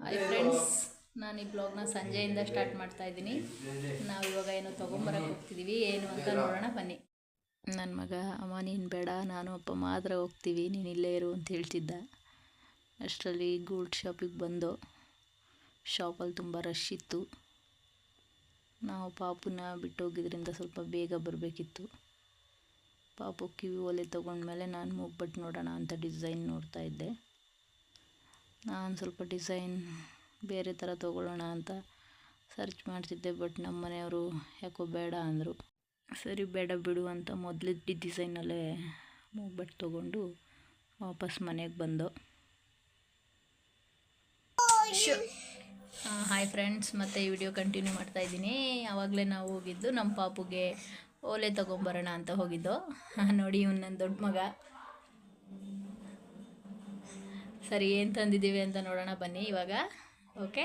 Hi friends ನಾನು ಈ ಬ್ಲಾಗ್ನ ಸಂಜೆಯಿಂದ ಸ್ಟಾರ್ಟ್ ಮಾಡ್ತಾ ಇದ್ದೀನಿ. ನಾವು ಇವಾಗ ಏನೋ ತೊಗೊಂಬರಕ್ಕೆ ಹೋಗ್ತಿದ್ದೀವಿ ಏನು ಅಂತ ನೋಡೋಣ ಬನ್ನಿ. ನನ್ನ ಮಗ ಅಮ್ಮ ನೀನು ಬೇಡ ನಾನು ಅಪ್ಪ ಮಾತ್ರ ಹೋಗ್ತೀವಿ ನೀನು ಇಲ್ಲೇ ಇರು ಅಂತ ಹೇಳ್ತಿದ್ದ. ಅಷ್ಟರಲ್ಲಿ ಗೋಲ್ಡ್ ಶಾಪಿಗೆ ಬಂದು ಶಾಪಲ್ಲಿ ತುಂಬ ರಶ್ ಇತ್ತು. ನಾವು ಪಾಪುನ ಬಿಟ್ಟು ಹೋಗಿದ್ರಿಂದ ಸ್ವಲ್ಪ ಬೇಗ ಬರಬೇಕಿತ್ತು. ಪಾಪು ಕಿವಿ ಒಲೆ ತೊಗೊಂಡ್ಮೇಲೆ ನಾನು ಮೂಗ್ಬಿಟ್ಟು ನೋಡೋಣ ಅಂತ ಡಿಸೈನ್ ನೋಡ್ತಾ ಇದ್ದೆ. ನಾನು ಸ್ವಲ್ಪ ಡಿಸೈನ್ ಬೇರೆ ಥರ ತೊಗೊಳ್ಳೋಣ ಅಂತ ಸರ್ಚ್ ಮಾಡ್ತಿದ್ದೆ ಬಟ್ ನಮ್ಮ ಮನೆಯವರು ಯಾಕೋ ಬೇಡ ಅಂದರು. ಸರಿ ಬೇಡ ಬಿಡು ಅಂತ ಮೊದಲಿದ್ದ ಡಿಸೈನಲ್ಲೇ ಮೂಗ್ಬಟ್ಟು ತೊಗೊಂಡು ವಾಪಸ್ ಮನೆಗೆ ಬಂದು. ಹಾಯ್ ಫ್ರೆಂಡ್ಸ್ ಮತ್ತೆ ಈ ವಿಡಿಯೋ ಕಂಟಿನ್ಯೂ ಮಾಡ್ತಾ ಇದ್ದೀನಿ. ಆವಾಗಲೇ ನಾವು ಹೋಗಿದ್ದು ನಮ್ಮ ಪಾಪುಗೆ ಓಲೆ ತೊಗೊಂಬರೋಣ ಅಂತ ಹೋಗಿದ್ದು. ನೋಡಿ ಇವ್ನು ನನ್ನ ದೊಡ್ಡ ಮಗ. ಸರಿ, ಏನು ತಂದಿದ್ದೀವಿ ಅಂತ ನೋಡೋಣ, ಬನ್ನಿ ಇವಾಗ. ಓಕೆ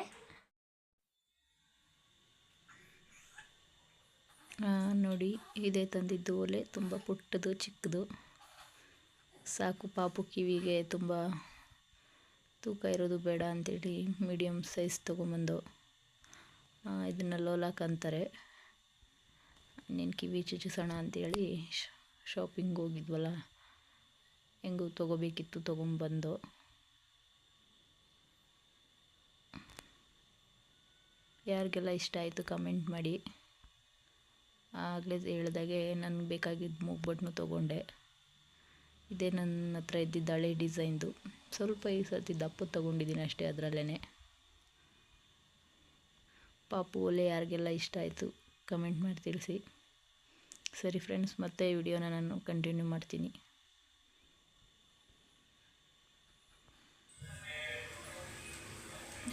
ನೋಡಿ, ಇದೇ ತಂದಿದ್ದು ಒಲೆ ತುಂಬ ಪುಟ್ಟದು, ಚಿಕ್ಕದು. ಸಾಕು ಪಾಪು ಕಿವಿಗೆ ತುಂಬ ತೂಕ ಇರೋದು ಬೇಡ ಅಂತೇಳಿ ಮೀಡಿಯಮ್ ಸೈಜ್ ತೊಗೊಂಬಂದು ಇದನ್ನು ಲೋಲಾಕ್ ಅಂತಾರೆ. ನೀನು ಕಿವಿ ಚುಚಿಸೋಣ ಅಂತೇಳಿ ಶಾಪಿಂಗ್ ಹೋಗಿದ್ವಲ್ಲ, ಹೆಂಗೂ ತೊಗೋಬೇಕಿತ್ತು ತೊಗೊಂಬಂದು. ಯಾರಿಗೆಲ್ಲ ಇಷ್ಟ ಆಯಿತು ಕಮೆಂಟ್ ಮಾಡಿ. ಆಗಲೇ ಹೇಳ್ದಾಗೆ ನನಗೆ ಬೇಕಾಗಿದ್ದ ಮೂಗ್ಬಟ್ನು ತೊಗೊಂಡೆ. ಇದೇ ನನ್ನ ಹತ್ರ ಇದ್ದಿದ್ದ ಹಳೆ ಡಿಸೈನ್ದು. ಸ್ವಲ್ಪ ಈ ಸರ್ತಿ ದಪ್ಪ ತೊಗೊಂಡಿದ್ದೀನಿ ಅಷ್ಟೇ ಅದರಲ್ಲೇ ಪಾಪು ಒಲೆ ಯಾರಿಗೆಲ್ಲ ಇಷ್ಟ ಆಯಿತು ಕಮೆಂಟ್ ಮಾಡಿ ತಿಳಿಸಿ. ಸರಿ ಫ್ರೆಂಡ್ಸ್, ಮತ್ತೆ ವಿಡಿಯೋನ ನಾನು ಕಂಟಿನ್ಯೂ ಮಾಡ್ತೀನಿ.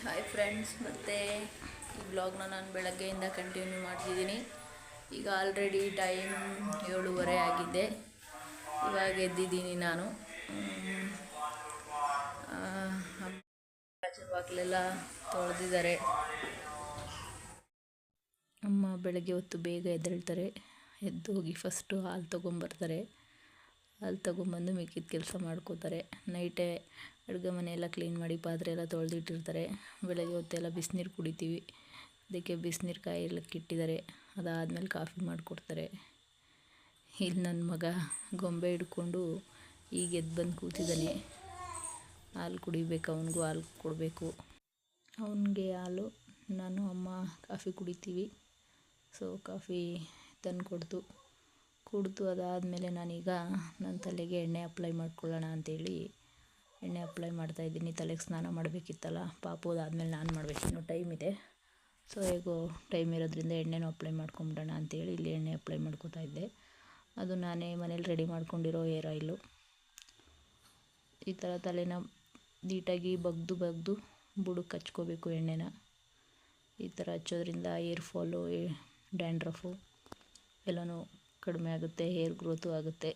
ಹಾಯ್ ಫ್ರೆಂಡ್ಸ್ ಮತ್ತು ಬ್ಲಾಗ್ನ ನಾನು ಬೆಳಗ್ಗೆಯಿಂದ ಕಂಟಿನ್ಯೂ ಮಾಡ್ತಿದ್ದೀನಿ. ಈಗ ಆಲ್ರೆಡಿ ಟೈಮ್ ಏಳುವರೆ ಆಗಿದೆ. ಇವಾಗ ಎದ್ದಿದ್ದೀನಿ ನಾನು. ತೊಳೆದಿದ್ದಾರೆ. ಅಮ್ಮ ಬೆಳಗ್ಗೆ ಹೊತ್ತು ಬೇಗ ಎದ್ದೇಳ್ತಾರೆ. ಎದ್ದು ಹೋಗಿ ಫಸ್ಟು ಹಾಲು ತೊಗೊಂಬರ್ತಾರೆ. ಹಾಲು ತೊಗೊಂಬಂದು ಮಿಕ್ಕಿದ ಕೆಲಸ ಮಾಡ್ಕೋತಾರೆ. ನೈಟೇ ಅಡುಗೆ ಮನೆಯೆಲ್ಲ ಕ್ಲೀನ್ ಮಾಡಿ ಪಾತ್ರೆ ಎಲ್ಲ ತೊಳೆದಿಟ್ಟಿರ್ತಾರೆ. ಬೆಳಗ್ಗೆ ಹೊತ್ತೆಲ್ಲ ಬಿಸಿನೀರು ಕುಡಿತೀವಿ. ಅದಕ್ಕೆ ಬಿಸಿನೀರು ಕಾಯಲಿಕ್ಕೆ ಇಟ್ಟಿದ್ದಾರೆ. ಅದಾದಮೇಲೆ ಕಾಫಿ ಮಾಡಿಕೊಡ್ತಾರೆ. ಇಲ್ಲಿ ನನ್ನ ಮಗ ಗೊಂಬೆ ಹಿಡ್ಕೊಂಡು ಈಗ ಎದ್ದು ಬಂದು ಕೂತಿದ್ದಾನೆ ಹಾಲು ಕುಡಿಬೇಕು, ಅವನಿಗೂ ಹಾಲು ಕೊಡಬೇಕು. ಅವನಿಗೆ ಹಾಲು, ನಾನು, ಅಮ್ಮ ಕಾಫಿ ಕುಡಿತೀವಿ. ಸೊ, ಕಾಫಿ ತಂದು ಕೊಡ್ತು. ಕುಡಿದು ಅದಾದಮೇಲೆ ನಾನೀಗ ನನ್ನ ತಲೆಗೆ ಎಣ್ಣೆ ಅಪ್ಲೈ ಮಾಡ್ಕೊಳ್ಳೋಣ ಅಂತೇಳಿ ಎಣ್ಣೆ ಅಪ್ಲೈ ಮಾಡ್ತಾಯಿದ್ದೀನಿ ತಲೆಗೆ ಸ್ನಾನ ಮಾಡಬೇಕಿತ್ತಲ್ಲ, ಪಾಪು ಅದಾದಮೇಲೆ ನಾನು ಮಾಡಬೇಕು. ಇನ್ನೂ ಟೈಮ್ ಇದೆ. ಸೊ ಹೇಗೋ ಟೈಮ್ ಇರೋದ್ರಿಂದ ಎಣ್ಣೆನೂ ಅಪ್ಲೈ ಮಾಡ್ಕೊಂಬಿಡೋಣ ಅಂತೇಳಿ ಇಲ್ಲಿ ಎಣ್ಣೆ ಅಪ್ಲೈ ಮಾಡ್ಕೋತಾ ಇದ್ದೆ. ಅದು ನಾನೇ ಮನೇಲಿ ರೆಡಿ ಮಾಡ್ಕೊಂಡಿರೋ ಏರ್ ಆಯಿಲು ಈ ಥರ ತಲೆನ ನೀಟಾಗಿ ಬಗ್ದು ಬಗ್ದು ಬುಡಕ್ಕೆ ಹಚ್ಕೋಬೇಕು ಎಣ್ಣೆನ. ಈ ಥರ ಹಚ್ಚೋದ್ರಿಂದ ಏರ್ ಫಾಲು ಡ್ಯಾಂಡ್ರಫು ಎಲ್ಲನೂ ಕಡಿಮೆ ಆಗುತ್ತೆ ಹೇರ್ ಗ್ರೋತು ಆಗುತ್ತೆ.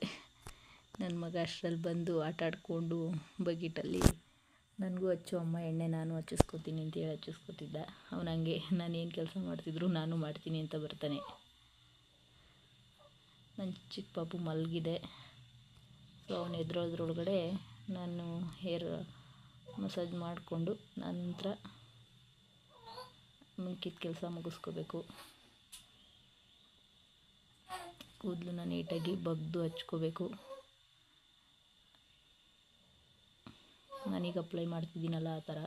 ನನ್ನ ಮಗ ಅಷ್ಟರಲ್ಲಿ ಬಂದು ಆಟ ಆಡಿಕೊಂಡು ನನಗೂ ಹಚ್ಚು ಅಮ್ಮ, ಎಣ್ಣೆ ನಾನು ಹಚ್ಚಿಸ್ಕೊತೀನಿ ಅಂತೇಳಿ ಹಚ್ಚಿಸ್ಕೊತಿದ್ದ. ಅವನು ಹಂಗೆ, ನಾನು ಏನು ಕೆಲಸ ಮಾಡ್ತಿದ್ರು ನಾನು ಮಾಡ್ತೀನಿ ಅಂತ ಬರ್ತಾನೆ. ನನ್ನ ಚಿಕ್ಕ ಪಾಪು ಮಲಗಿದೆ. ಸೊ ಅವನು ಎದುರೋದ್ರೊಳಗಡೆ ನಾನು ಹೇರ್ ಮಸಾಜ್ ಮಾಡಿಕೊಂಡು ನಂತರ ಮಿಕ್ಕಿದ ಕೆಲಸ ಮುಗಿಸ್ಕೋಬೇಕು. ಕೂದಲನ್ನ ನೀಟಾಗಿ ಬಗ್ದು ಹಚ್ಕೋಬೇಕು. ನಾನೀಗ ಅಪ್ಲೈ ಮಾಡ್ತಿದ್ದೀನಲ್ಲ ಆ ಥರ.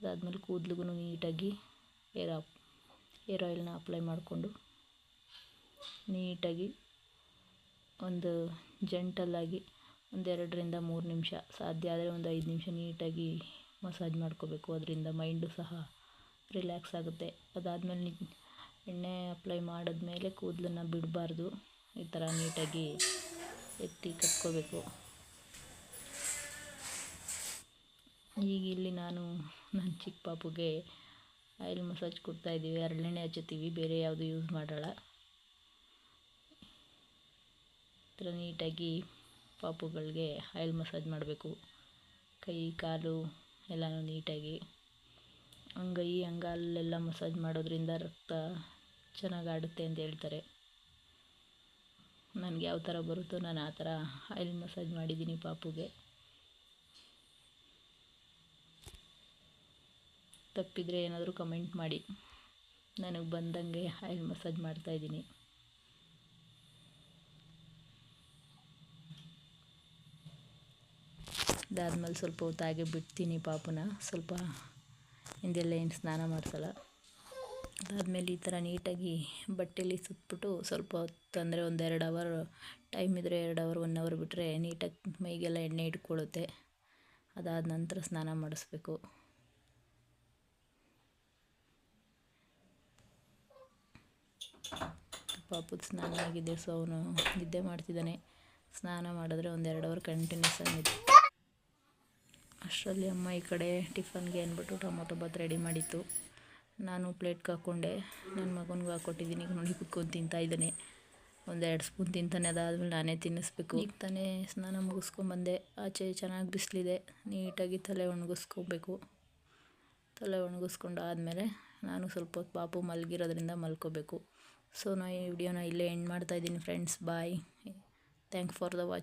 ಅದಾದಮೇಲೆ ಕೂದಲಿಗೂ ನೀಟಾಗಿ ಏರ್ ಏರ್ ಆಯಿಲ್ನ ಅಪ್ಲೈ ಮಾಡಿಕೊಂಡು ನೀಟಾಗಿ ಒಂದು ಜಂಟಲ್ಲಾಗಿ ಒಂದೆರಡರಿಂದ ಮೂರು ನಿಮಿಷ, ಸಾಧ್ಯ ಆದರೆ ಒಂದು ಐದು ನಿಮಿಷ ನೀಟಾಗಿ ಮಸಾಜ್ ಮಾಡ್ಕೋಬೇಕು. ಅದರಿಂದ ಮೈಂಡು ಸಹ ರಿಲ್ಯಾಕ್ಸ್ ಆಗುತ್ತೆ. ಅದಾದಮೇಲೆ ಎಣ್ಣೆ ಅಪ್ಲೈ ಮಾಡಿದ್ಮೇಲೆ ಕೂದಲನ್ನು ಬಿಡಬಾರ್ದು. ಈ ಥರ ನೀಟಾಗಿ ಎತ್ತಿ ಕಟ್ಕೋಬೇಕು. ಈಗ ಇಲ್ಲಿ ನಾನು ನನ್ನ ಚಿಕ್ಕ ಪಾಪುಗೆ ಆಯಿಲ್ ಮಸಾಜ್ ಕೊಡ್ತಾ ಇದ್ದೀವಿ. ಹರಳೆಣ್ಣೆ ಹಚ್ಚುತ್ತೀವಿ. ಬೇರೆ ಯಾವುದು ಯೂಸ್ ಮಾಡೋಲ್ಲ. ಹತ್ರ ನೀಟಾಗಿ ಪಾಪುಗಳಿಗೆ ಆಯಿಲ್ ಮಸಾಜ್ ಮಾಡಬೇಕು. ಕೈ, ಕಾಲು ಎಲ್ಲನೂ ನೀಟಾಗಿ. ಅಂಗೈ ಅಂಗಾಲೆಲ್ಲ ಮಸಾಜ್ ಮಾಡೋದ್ರಿಂದ ರಕ್ತ ಚೆನ್ನಾಗಿ ಆಡುತ್ತೆ ಅಂತ ಹೇಳ್ತಾರೆ. ನನಗೆ ಯಾವ ಥರ ಬರುತ್ತೋ ನಾನು ಆ ಥರ ಆಯಿಲ್ ಮಸಾಜ್ ಮಾಡಿದ್ದೀನಿ ಪಾಪುಗೆ. ತಪ್ಪಿದರೆ ಏನಾದರೂ ಕಮೆಂಟ್ ಮಾಡಿ. ನನಗೆ ಬಂದಂಗೆ ಆಯಿಲ್ ಮಸಾಜ್ ಮಾಡ್ತಾಯಿದ್ದೀನಿ ಅದಾದ್ಮೇಲೆ ಸ್ವಲ್ಪ ಹೊತ್ತಾಗೆ ಬಿಡ್ತೀನಿ ಪಾಪನ. ಸ್ವಲ್ಪ ಹಿಂದೆಲ್ಲ ಏನು ಸ್ನಾನ ಮಾಡಿಸಲ್ಲ. ಅದಾದಮೇಲೆ ಈ ಥರ ನೀಟಾಗಿ ಬಟ್ಟೆಲಿ ಸುತ್ಬಿಟ್ಟು ಸ್ವಲ್ಪ ಹೊತ್ತು ಅಂದರೆ ಒಂದು ಎರಡು ಅವರ್ ಟೈಮ್ ಇದ್ದರೆ ಎರಡು ಅವರ್ ಒನ್ ಅವರ್ ಬಿಟ್ಟರೆ ನೀಟಾಗಿ ಮೈಗೆಲ್ಲ ಎಣ್ಣೆ ಇಟ್ಕೊಳ್ಳುತ್ತೆ ಅದಾದ ನಂತರ ಸ್ನಾನ ಮಾಡಿಸ್ಬೇಕು. ಪಾಪುದ ಸ್ನಾನ ಆಗಿದೆ ಸೊ ಅವನು ನಿದ್ದೆ ಮಾಡ್ತಿದ್ದಾನೆ. ಸ್ನಾನ ಮಾಡಿದ್ರೆ ಒಂದೆರಡು ಅವರ್ ಕಂಟಿನ್ಯೂಸ್ ಆಗಿದೆ ಅಷ್ಟರಲ್ಲಿ ಅಮ್ಮ ಈ ಕಡೆ ಟಿಫನ್ಗೆ ಅಂದ್ಬಿಟ್ಟು ಟೊಮೊಟೊ ಬಾತ್ ರೆಡಿ ಮಾಡಿತ್ತು. ನಾನು ಪ್ಲೇಟ್ಗೆ ಹಾಕ್ಕೊಂಡೆ ನನ್ನ ಮಗನಿಗೂ ಹಾಕ್ಕೊಟ್ಟಿದ್ದೀನಿ ಈಗ ನೋಡಿ ಕುತ್ಕೊಂಡು ತಿಂತಾ ಇದ್ದಾನೆ. ಒಂದೆರಡು ಸ್ಪೂನ್ ತಿಂತಾನೆ. ಅದಾದಮೇಲೆ ನಾನೇ ತಿನ್ನಿಸ್ಬೇಕು. ಈಗ ತಾನೇ ಸ್ನಾನ ಮುಗಿಸ್ಕೊಂಬಂದೆ. ಆಚೆ ಚೆನ್ನಾಗಿ ಬಿಸಿಲಿದೆ. ನೀಟಾಗಿ ತಲೆ ಒಣಗಿಸ್ಕೊಬೇಕು. ತಲೆ ಒಣಗಿಸ್ಕೊಂಡು ಆದಮೇಲೆ ನಾನು ಸ್ವಲ್ಪ ಹೊತ್ತು ಪಾಪು ಮಲಗಿರೋದ್ರಿಂದ ಮಲ್ಕೋಬೇಕು. ಸೊ ನಾನು ಈ ವಿಡಿಯೋನ ಇಲ್ಲೇ ಎಂಡ್ ಮಾಡ್ತಾಯಿದ್ದೀನಿ friends bye thank for the watch